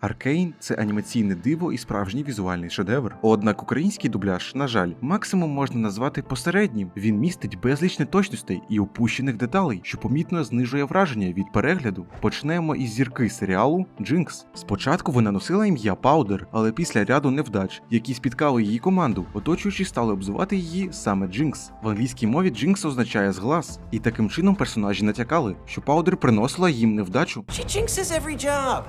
Аркейн це анімаційне диво і справжній візуальний шедевр. Однак український дубляж, на жаль, максимум можна назвати посереднім. Він містить безліч неточностей і упущених деталей, що помітно знижує враження від перегляду. Почнемо із зірки серіалу Джинкс. Спочатку вона носила ім'я Паудер, але після ряду невдач, які спіткали її команду, оточуючі стали обзивати її саме Джинкс. В англійській мові Джинкс означає зглас, і таким чином персонажі натякали, що Паудер приносила їм невдачу. She jinxes every job.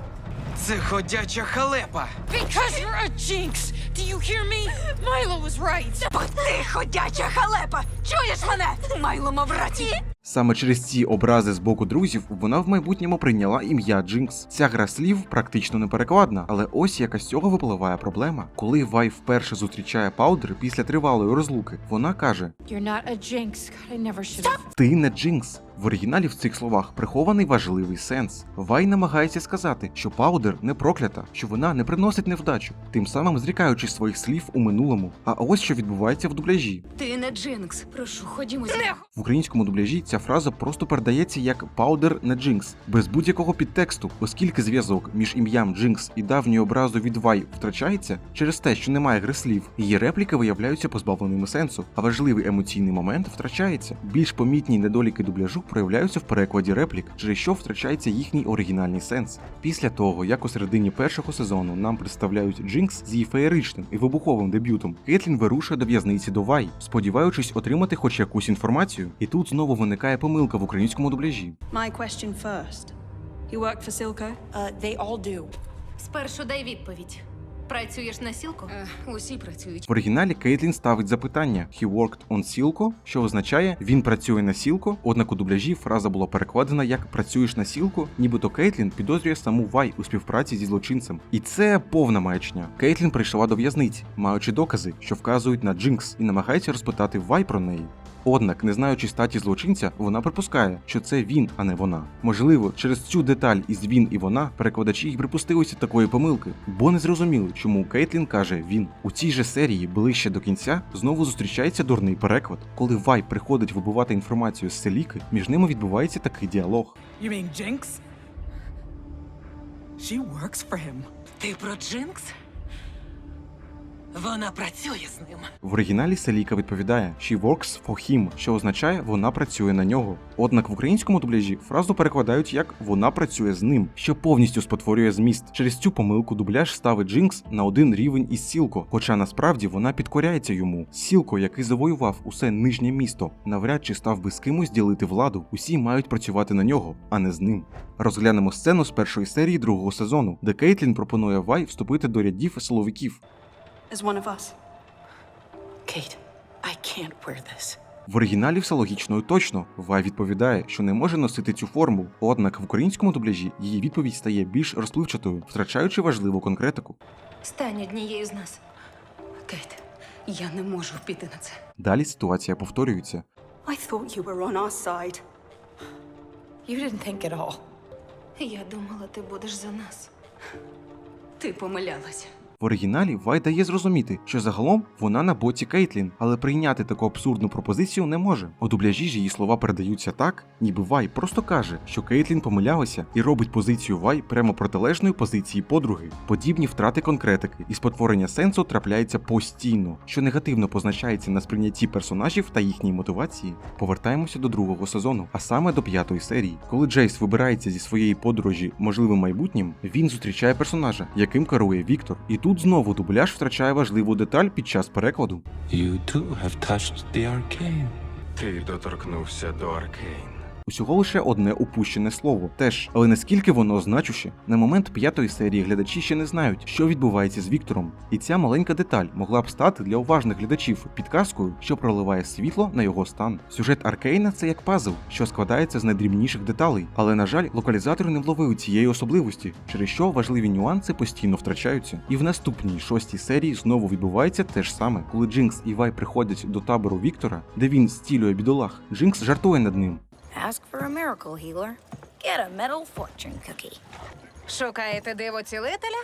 Це ходяча халепа. Because you're a jinx! Do you hear me? Milo was right! Ти ходяча халепа! Чуєш мене? Майло мав рацію! Саме через ці образи з боку друзів вона в майбутньому прийняла ім'я Джинкс. Ця гра слів практично неперекладна, але ось яка з цього випливає проблема. Коли Вай вперше зустрічає Паудер після тривалої розлуки, вона каже: You're not a jinx. God, I never should have. Ти не Джинкс. В оригіналі в цих словах прихований важливий сенс. Вай намагається сказати, що Паудер не проклята, що вона не приносить невдачу, тим самим зрікаючи своїх слів у минулому. А ось що відбувається в дубляжі. Ти не Джинкс. Прошу, ходімо зі мною. В українському дубляжі ця фраза просто передається як Паудер не Джинкс, без будь-якого підтексту, оскільки зв'язок між ім'ям Джинкс і давньою образу від Вай втрачається через те, що немає гри слів, її репліки виявляються позбавленими сенсу, а важливий емоційний момент втрачається. Більш помітні недоліки дубляжу проявляються в перекладі реплік, через що втрачається їхній оригінальний сенс. Після того, як у середині першого сезону нам представляють Джинкс з її феєричним і вибуховим дебютом, Кетлін вирушує до в'язниці до Вай, сподіваючись отримати хоч якусь інформацію. І тут знову виникає помилка в українському дубляжі. My question first. You work for Silco? Uh, they all do. Спершу дай відповідь. Працюєш на сілку? Е, Усі працюють. В оригіналі Кейтлін ставить запитання «He worked on Silco», що означає «він працює на Сілко», однак у дубляжі фраза була перекладена як «працюєш на Сілко», нібито Кейтлін підозрює саму Вай у співпраці зі злочинцем. І це повна маячня. Кейтлін прийшла до в'язниці, маючи докази, що вказують на Джинкс, і намагається розпитати Вай про неї. Однак, не знаючи статі злочинця, вона припускає, що це він, а не вона. Можливо, через цю деталь із він і вона перекладачі й припустилися такої помилки, бо не зрозуміли, чому Кейтлін каже він. У цій же серії ближче до кінця знову зустрічається дурний переклад. Коли Вай приходить вибивати інформацію з Селіки, між ними відбувається такий діалог. You mean Jinx? She works for him. Ти про Джинкс? Вона працює з ним. В оригіналі Селіка відповідає «She works for him», що означає вона працює на нього. Однак в українському дубляжі фразу перекладають як вона працює з ним, що повністю спотворює зміст. Через цю помилку дубляж ставить Джинкс на один рівень із Сілко, хоча насправді вона підкоряється йому. Сілко, який завоював усе нижнє місто, навряд чи став би з кимось ділити владу. Усі мають працювати на нього, а не з ним. Розглянемо сцену з першої серії другого сезону, де Кейтлін пропонує Вай вступити до рядів силовиків. As one of us. Kate, I can't wear this. В оригіналі все логічно і точно. Вай відповідає, що не може носити цю форму. Однак в українському дубляжі її відповідь стає більш розпливчатою, втрачаючи важливу конкретику. Стань однією з нас. Кейт, я не можу піти на це. Далі ситуація повторюється. I thought you were on our side. You didn't think at all. Я думала, ти будеш за нас. Ти помилялася. В оригіналі Вай дає зрозуміти, що загалом вона на боці Кейтлін, але прийняти таку абсурдну пропозицію не може. У дубляжі ж її слова передаються так, ніби Вай просто каже, що Кейтлін помилялася і робить позицію Вай прямо протилежною позиції подруги. Подібні втрати конкретики і спотворення сенсу трапляються постійно, що негативно позначається на сприйнятті персонажів та їхній мотивації. Повертаємося до другого сезону, а саме до п'ятої серії. Коли Джейс вибирається зі своєї подорожі можливим майбутнім, він зустрічає персонажа, яким керує Віктор. І тут знову дубляж втрачає важливу деталь під час перекладу. You too have touched the arcane. Ти доторкнувся до Аркейн. Усього лише одне упущене слово. Теж, але наскільки воно значуще, на момент п'ятої серії глядачі ще не знають, що відбувається з Віктором. І ця маленька деталь могла б стати для уважних глядачів підказкою, що проливає світло на його стан. Сюжет Аркейна це як пазл, що складається з найдрібніших деталей, але на жаль, локалізатори не вловили цієї особливості, через що важливі нюанси постійно втрачаються. І в наступній шостій серії знову відбувається те ж саме, коли Джинкс і Вай приходять до табору Віктора, де він стілює бідолах. Джинкс жартує над ним. Ask for a miracle healer. Get a metal fortune cookie. Шукаєте диво цілителя?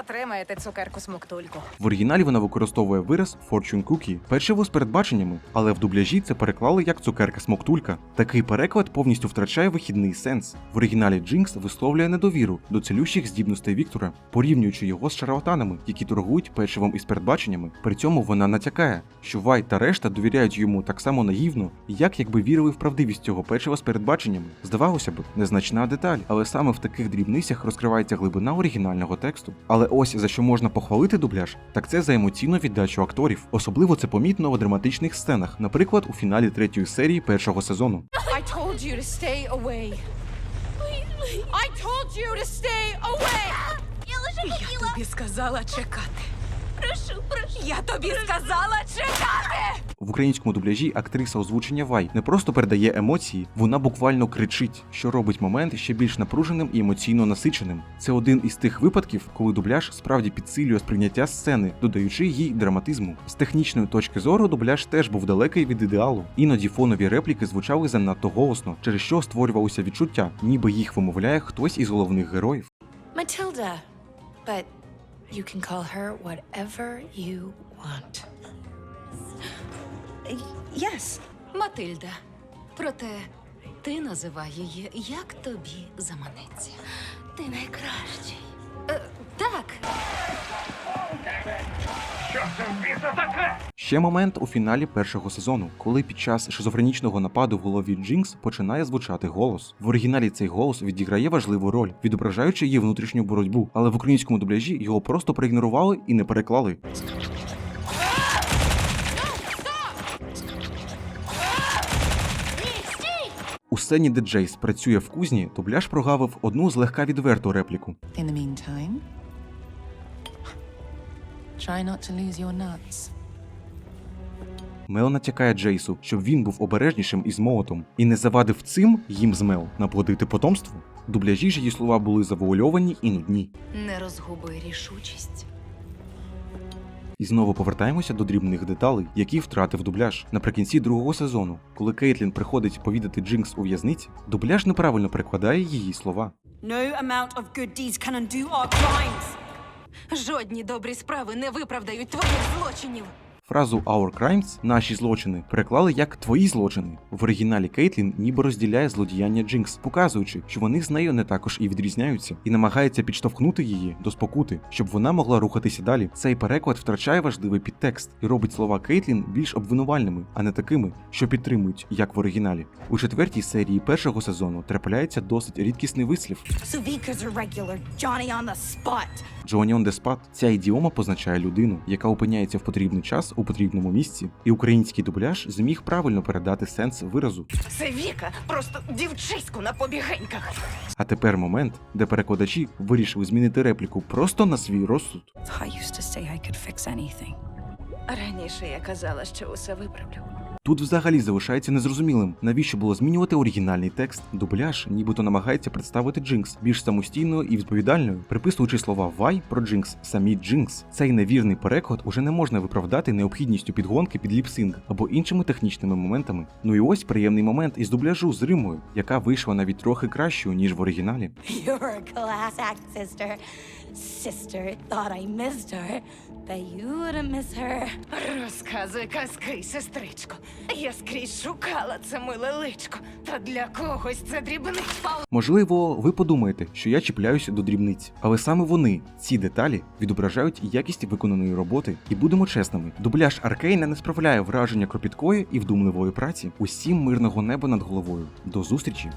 Отримаєте цукерку смоктульку. В оригіналі вона використовує вираз Fortune Cookie, печиво з передбаченнями, але в дубляжі це переклали як цукерка смоктулька. Такий переклад повністю втрачає вихідний сенс. В оригіналі Джинкс висловлює недовіру до цілющих здібностей Віктора, порівнюючи його з шарлатанами, які торгують печивом із передбаченнями. При цьому вона натякає, що Вай та решта довіряють йому так само наївно, як якби вірили в правдивість цього печива з передбаченнями. Здавалося б, незначна деталь, але саме в таких дрібницях розкривається глибина оригінального тексту. Але ось за що можна похвалити дубляж, так це за емоційну віддачу акторів. Особливо це помітно в драматичних сценах, наприклад, у фіналі третьої серії першого сезону. I told you to stay away. I told you to stay away. Я тобі сказала чекати. Прошу, прошу. Я тобі сказала чекати! В українському дубляжі актриса озвучення Вай не просто передає емоції, вона буквально кричить, що робить момент ще більш напруженим і емоційно насиченим. Це один із тих випадків, коли дубляж справді підсилює сприйняття сцени, додаючи їй драматизму. З технічної точки зору дубляж теж був далекий від ідеалу. Іноді фонові репліки звучали занадто голосно, через що створювалося відчуття, ніби їх вимовляє хтось із головних героїв. Matilda. But you can call her whatever you want. Yes. Матильда. Проте ти називай її, як тобі заманеться. Ти найкращий. Е, так. Ще момент у фіналі першого сезону, коли під час шизофренічного нападу в голові Джинкс починає звучати голос. В оригіналі цей голос відіграє важливу роль, відображаючи її внутрішню боротьбу, але в українському дубляжі його просто проігнорували і не переклали. У сцені, де Джейс працює в кузні, дубляж прогавив одну злегка відверту репліку. In the meantime, try not to lose your nuts. Мел натякає Джейсу, щоб він був обережнішим із молотом і не завадив цим їм з Мел наплодити потомство. Дубляжі ж її слова були завуальовані і нудні. Не розгуби рішучість. І знову повертаємося до дрібних деталей, які втратив дубляж. Наприкінці другого сезону, коли Кейтлін приходить повідати Джинкс у в'язниці, дубляж неправильно перекладає її слова. No amount of good deeds can undo our crimes. Жодні добрі справи не виправдають твоїх злочинів. Фразу Our Crimes наші злочини переклали як твої злочини. В оригіналі Кейтлін ніби розділяє злодіяння Джинкс, показуючи, що вони з нею не також і відрізняються, і намагається підштовхнути її до спокути, щоб вона могла рухатися далі. Цей переклад втрачає важливий підтекст і робить слова Кейтлін більш обвинувальними, а не такими, що підтримують, як в оригіналі. У четвертій серії першого сезону трапляється досить рідкісний вислів. Johnny on. The spot. Ця ідіома позначає людину, яка опиняється в потрібний час у потрібному місці, і український дубляж зміг правильно передати сенс виразу. Це Віка, просто дівчиську на побігеньках. А тепер момент, де перекладачі вирішили змінити репліку просто на свій розсуд. I used to say I could fix anything. Раніше я казала, що усе виправлю. Тут взагалі залишається незрозумілим, навіщо було змінювати оригінальний текст. Дубляж нібито намагається представити Джинкс більш самостійною і відповідальною, приписуючи слова Вай про Джинкс самі Джинкс. Цей невірний переклад уже не можна виправдати необхідністю підгонки під ліпсинг або іншими технічними моментами. Ну і ось приємний момент із дубляжу з Римою, яка вийшла навіть трохи кращою ніж в оригіналі. You're a class act, sister. Sister thought I missed her, but you wouldn't miss her. Розказуй казки, сестричко. Я скрізь шукала це миле личко. Та для когось це дрібний пал. Можливо, ви подумаєте, що я чіпляюся до дрібниць, але саме вони, ці деталі, відображають якість виконаної роботи. І будемо чесними, дубляж Аркейна не справляє враження кропіткої і вдумливої праці. Усім мирного неба над головою. До зустрічі!